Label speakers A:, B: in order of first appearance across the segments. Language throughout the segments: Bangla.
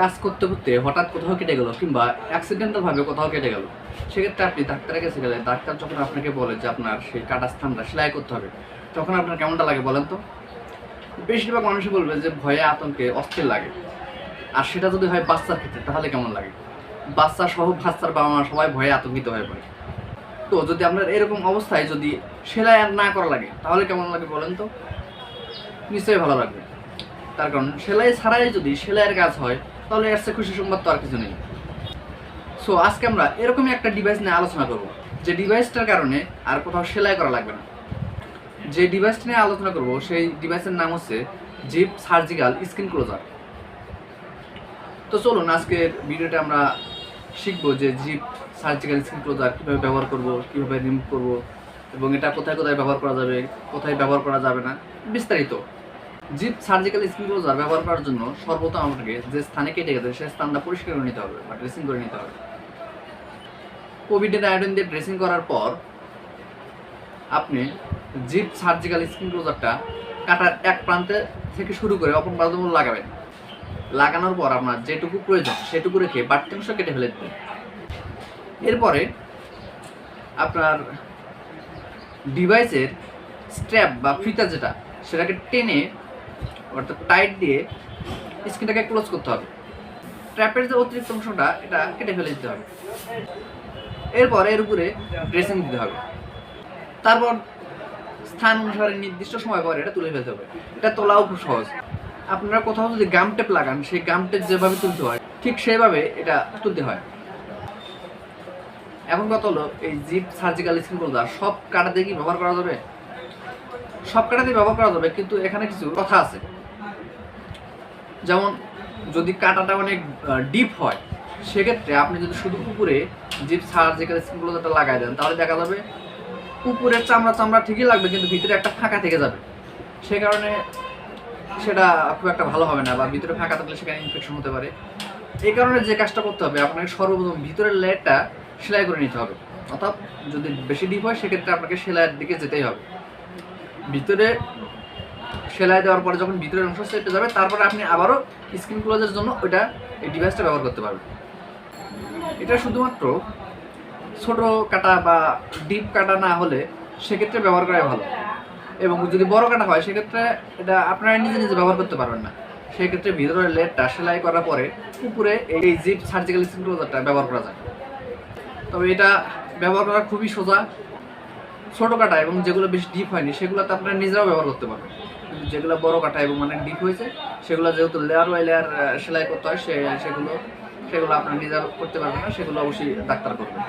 A: কাজ করতে করতে হঠাৎ কোথাও কেটে গেল কিংবা অ্যাক্সিডেন্টাল ভাবে কোথাও কেটে গেল। সেক্ষেত্রে আপনি ডাক্তারের কাছে গেলে ডাক্তার যখন আপনাকে বলে যে আপনার সেই কাটা স্থানটা সেলাই করতে হবে, তখন আপনার কেমনটা লাগে বলেন তো? বেশিরভাগ মানুষই বলবে যে ভয়ে আতঙ্কে, অস্থির লাগে। আর সেটা যদি হয় বাচ্চার ক্ষেত্রে, তাহলে কেমন লাগে? বাচ্চা সহ বাচ্চার বাবা মা সবাই ভয়ে আতঙ্কিত হয়ে পড়ে। তো যদি আপনার এরকম অবস্থায় যদি সেলাই আর না করা লাগে, তাহলে কেমন লাগে বলেন তো? নিশ্চয়ই ভালো লাগবে। তার কারণ সেলাই ছাড়াই যদি সেলাইয়ের কাজ হয় তাহলে এর খুশি সংবাদ তো আর কিছু নেই। সো আজকে আমরা এরকমই একটা ডিভাইস নিয়ে আলোচনা করব, যে ডিভাইসটার কারণে আর কোথাও সেলাই করা লাগবে না। যে ডিভাইসটা নিয়ে আলোচনা করব, সেই ডিভাইসের নাম হচ্ছে জিপ সার্জিক্যাল স্ক্রিন ক্লোজার তো চলুন, আজকের ভিডিওটা আমরা শিখব যে জিপ সার্জিক্যাল স্কিন ক্লোজার কীভাবে ব্যবহার করব, কীভাবে রিমুভ করব, এবং এটা কোথায় কোথায় ব্যবহার করা যাবে, কোথায় ব্যবহার করা যাবে না, বিস্তারিত। জিপ সার্জিক্যাল স্কিন ক্লোজার ব্যবহার করার জন্য সর্বপ্রথম আমাকে যে স্থানে কেটে গেছে, সেই স্থানটা পরিষ্কার করে নিতে হবে বা ড্রেসিং করে নিতে হবে। কোভিডের আয়োডিন দিয়ে ড্রেসিং করার পর আপনি জিপ সার্জিক্যাল স্কিন ক্লোজারটা কাটার এক প্রান্তে থেকে শুরু করে অপর প্রান্ত লাগাবেন। লাগানোর পর আপনার যেটুকু প্রয়োজন সেটুকু রেখে বাড়তি অংশ কেটে ফেলে দেবেন। এরপরে আপনার ডিভাইসের স্ট্র্যাপ বা ফিতা যেটা, সেটাকে টেনে অর্থাৎ টাইট দিয়ে স্ক্রিনটাকে ক্লোজ করতে হবে। ট্র্যাপের যে অতিরিক্ত অংশটা এটা কেটে ফেলে দিতে হবে। এরপর এর উপরে ড্রেসিং দিতে হবে। তারপর স্থান অনুসারে নির্দিষ্ট সময় পরে এটা তুলে ফেলতে হবে। এটা তোলাও খুব সহজ। আপনারা কোথাও যদি গাম টেপ লাগান, সেই গাম টেপ যেভাবে তুলতে হয়, ঠিক সেভাবে এটা তুলতে হয়। এখন কথা হলো, এই জিপ সার্জিক্যাল স্কিন ক্লোজার সব কাটাতে কি ব্যবহার করা যাবে? সব কাটাতে ব্যবহার করা যাবে, কিন্তু এখানে কিছু কথা আছে। যেমন যদি কাটাটা অনেক ডিপ হয়, সেক্ষেত্রে আপনি যদি শুধু উপরে জিপ সার্জিক্যাল স্কিন ক্লোজারটা লাগাই দেন, তাহলে দেখা যাবে উপরের চামড়া চামড়া ঠিকই লাগবে, কিন্তু ভিতরে একটা ফাঁকা থেকে যাবে। সে কারণে সেটা খুব একটা ভালো হবে না, বা ভিতরে ফাঁকা থাকলে সেখানে ইনফেকশন হতে পারে। এই কারণে যে কাজটা করতে হবে, আপনাকে সর্বপ্রথম ভিতরের লেয়ারটা সেলাই করে নিতে হবে। অর্থাৎ যদি বেশি ডিপ হয়, সেক্ষেত্রে আপনাকে সেলাইয়ের দিকে যেতেই হবে। ভিতরে সেলাই দেওয়ার পরে যখন ভিতরের অংশ সেটে যাবে, তারপরে আপনি আবারও স্ক্রিন ক্লোজের জন্য ওইটা এই ডিভাইসটা ব্যবহার করতে পারবেন। এটা শুধুমাত্র ছোট কাটা বা ডিপ কাটা না হলে সেক্ষেত্রে ব্যবহার করাই ভালো। এবং যদি বড় কাটা হয়, সেক্ষেত্রে এটা আপনারা নিজে নিজে ব্যবহার করতে পারবেন না। সেক্ষেত্রে ভিতরের লেটটা সেলাই করার পরে উপরে এই জিপ সার্জিক্যাল স্ক্রিন ক্লোজারটা ব্যবহার করা যায়। তবে এটা ব্যবহার করা খুবই সোজা, ছোট কাটা এবং যেগুলো বেশি ডিপ হয়নি, সেগুলোতে আপনারা নিজেরাও ব্যবহার করতে পারবেন। যেগুলো বড় কাটা এবং অনেক ডিপ হয়েছে, সেগুলো যেহেতু লেয়ার বাই লেয়ার সেলাই করতে হয়, সে সেগুলো সেগুলো আপনারা নিজেরা করতে পারবেন না, সেগুলো অবশ্যই ডাক্তার করবেন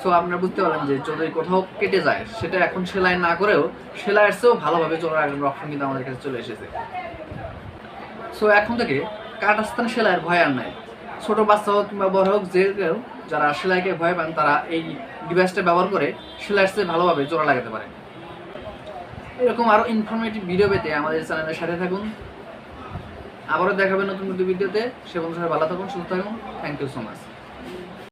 A: সো আপনারা বুঝতে পারলেন যে যদি কোথাও কেটে যায়, সেটা এখন সেলাই না করেও সেলাইয়ের চেয়েও ভালোভাবে চলার একটা অপশন কিন্তু আমাদের কাছে চলে এসেছে। সো এখন থেকে কাটা স্থান সেলাইয়ের ভয় আর নাই। ছোট বাচ্চা হোক কিংবা বড় হোক, যে কেউ যারা সেলাইকে ভয় পান, তারা এই ডিভাইসটা ব্যবহার করে সেলাইয়ের চেয়ে ভালোভাবে জোড়া লাগাতে পারে। এরকম আরও ইনফরমেটিভ ভিডিও পেতে আমাদের চ্যানেলের সাথে থাকুন। আবারও দেখাবেন নতুন নতুন ভিডিওতে সে বন্ধু সবাই ভালো থাকুন, সুস্থ থাকুন। Thank you so much